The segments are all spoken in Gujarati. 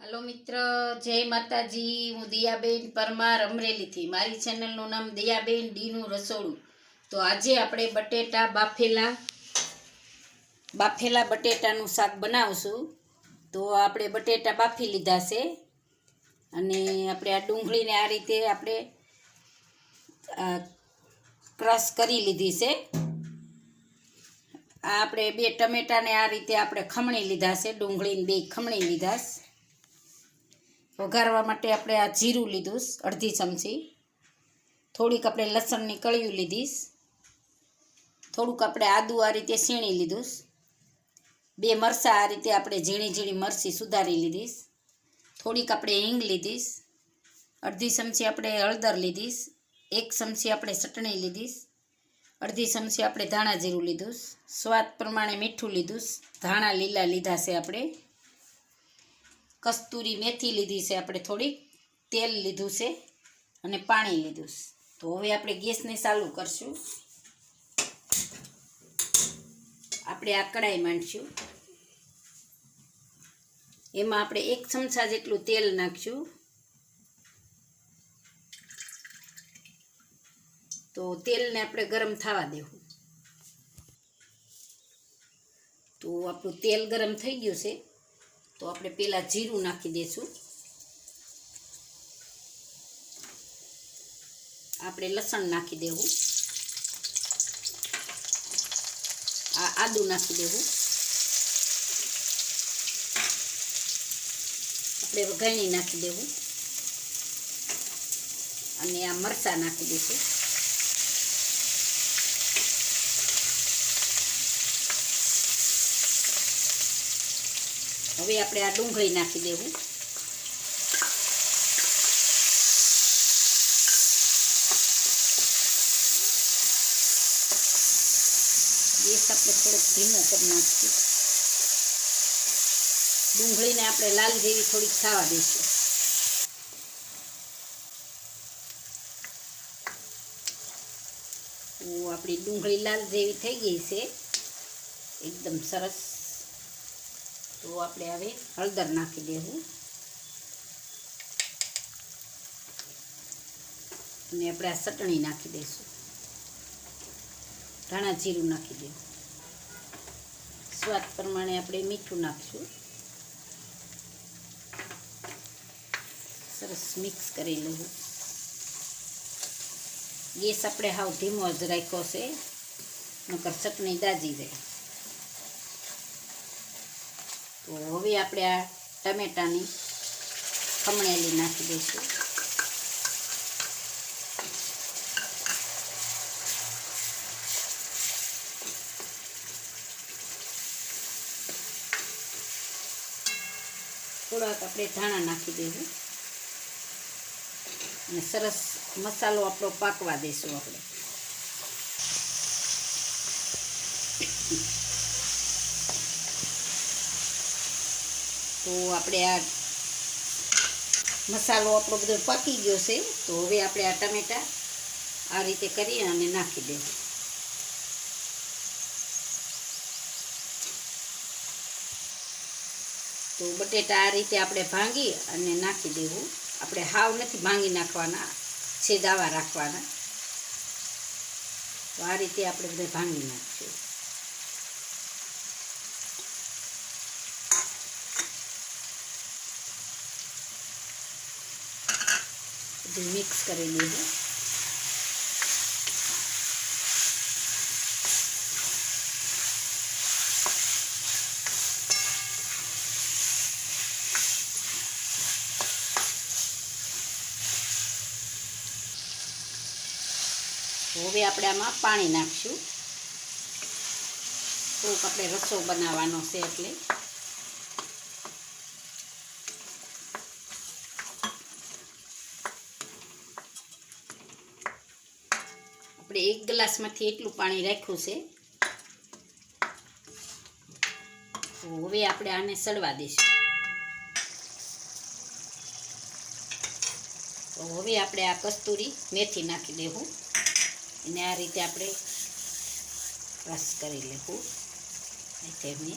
હાલો મિત્ર, જય માતાજી. હું દિયાબેન પરમાર અમરેલીથી. મારી ચેનલનું નામ દિયાબેન ડીનું રસોડું. તો આજે આપણે બટેટા બાફેલા બાફેલા બટેટાનું શાક બનાવશું. તો આપણે બટેટા બાફી લીધા છે. અને આપણે આ ડુંગળીને આ રીતે આપણે ક્રશ કરી લીધી છે. આપણે બે ટમેટાને આ રીતે આપણે ખમણી લીધા છે. ડુંગળીને બે ખમણી લીધા છે. વઘારવા માટે આપણે આ જીરું લીધું અડધી ચમચી. થોડીક આપણે લસણની કળિયું લીધીશ થોડુંક આપણે આદુ આ રીતે સીણી લીધું બે મરચાં આ રીતે આપણે ઝીણી ઝીણી મરચી સુધારી લીધીશ થોડીક આપણે હિંગ લીધીશ અડધી ચમચી આપણે હળદર લીધીશ એક ચમચી આપણે ચટણી લીધીશ અડધી ચમચી આપણે ધાણા જીરું લીધું સ્વાદ પ્રમાણે મીઠું લીધું ધાણા લીલા લીધા છે આપણે. કસ્તુરી મેથી લીધી છે, આપણે થોડીક તેલ લીધું છે અને પાણી લીધું છે. તો હવે આપણે ગેસને ચાલુ કરશું. આપણે આ કડાઈ માંડશું. એમાં આપણે એક ચમચા જેટલું તેલ નાખશું. તો તેલને આપણે ગરમ થવા દેવું. તો આપણું તેલ ગરમ થઈ ગયું છે. તો આપણે પહેલાં જીરું નાખી દઈશું આપણે લસણ નાખી દેવું. આ આદું નાખી દેવું. આપણે વઘાણી નાખી દેવું. અને આ મરચાં નાખી દઈશું હવે આપણે આ ડુંગળી નાખી દેવું. ગેસ આપણે થોડોક ધીમો કરી નાખીશું. ડુંગળીને આપણે લાલ જેવી થોડીક ખાવા દઈશું. આપણી ડુંગળી લાલ જેવી થઈ ગઈ છે. એકદમ સરસ. તો આપણે હવે હળદર નાખી દેવું. અને આપણે આ ચટણી નાખી દઈશું. ધાણા જીરું નાખી દેવું. સ્વાદ પ્રમાણે આપણે મીઠું નાખશું. સરસ મિક્સ કરી લેવું. ગેસ આપણે હાવ ધીમો જ રાખ્યો છે. નકર ચટણી દાજી જાય. તો હવે આપણે આ ટમેટાની ખમણેલી નાખી દઈશું. થોડાક આપણે ધાણા નાખી દઈશું. અને સરસ મસાલો આપણો પાકવા દઈશું આપણે. તો આપણે આ મસાલો આપણો બધો પાકી ગયો છે. તો હવે આપણે આ ટમેટા આ રીતે કરી અને નાખી દેવું તો બટેટા આ રીતે આપણે ભાંગી અને નાખી દેવું. આપણે હાવ નથી ભાંગી નાખવાના છેદાવા રાખવાના. તો આ રીતે આપણે બધા ભાંગી નાખશું. બધું મિક્સ કરી દેવું હવે આપણે આમાં પાણી નાખશું. થોડુંક આપણે રસો બનાવવાનો છે એટલે. આપણે એક ગ્લાસમાંથી એટલું પાણી રાખ્યું છે. હવે આપણે આને સડવા દઈશું. હવે આપણે આ કસ્તુરી મેથી નાખી દેવું. એને આ રીતે આપણે રસ કરી લેવું. એટલે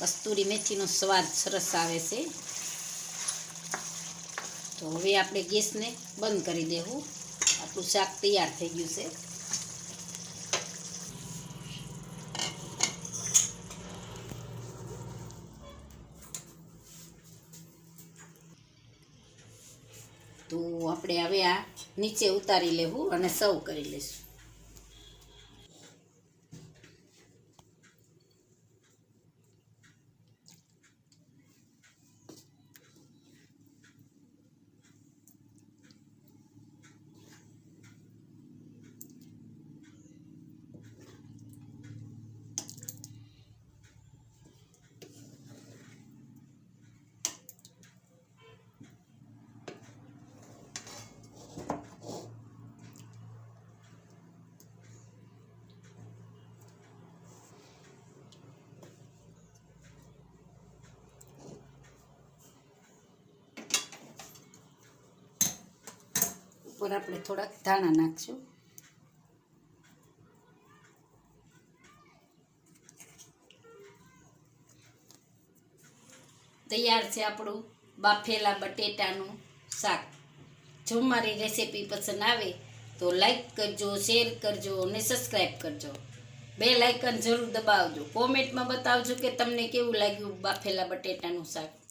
કસ્તુરી મેથીનો સ્વાદ સરસ આવે છે. તો હવે આપણે ગેસને બંધ કરી દેવું. આપણું શાક તૈયાર થઈ ગયું છે. તો આપણે હવે આ નીચે ઉતારી લેવું અને સર્વ કરી લઈશું. ઉપર આપણે થોડાક ધાણા નાખશું. તૈયાર છે આપણું બાફેલા બટેટાનું શાક. જો મારી રેસીપી પસંદ આવે તો લાઈક કરજો, શેર કરજો અને સબસ્ક્રાઈબ કરજો. બે લાઇકન જરૂર દબાવજો. કોમેન્ટમાં બતાવજો કે તમને કેવું લાગ્યું બાફેલા બટેટાનું શાક.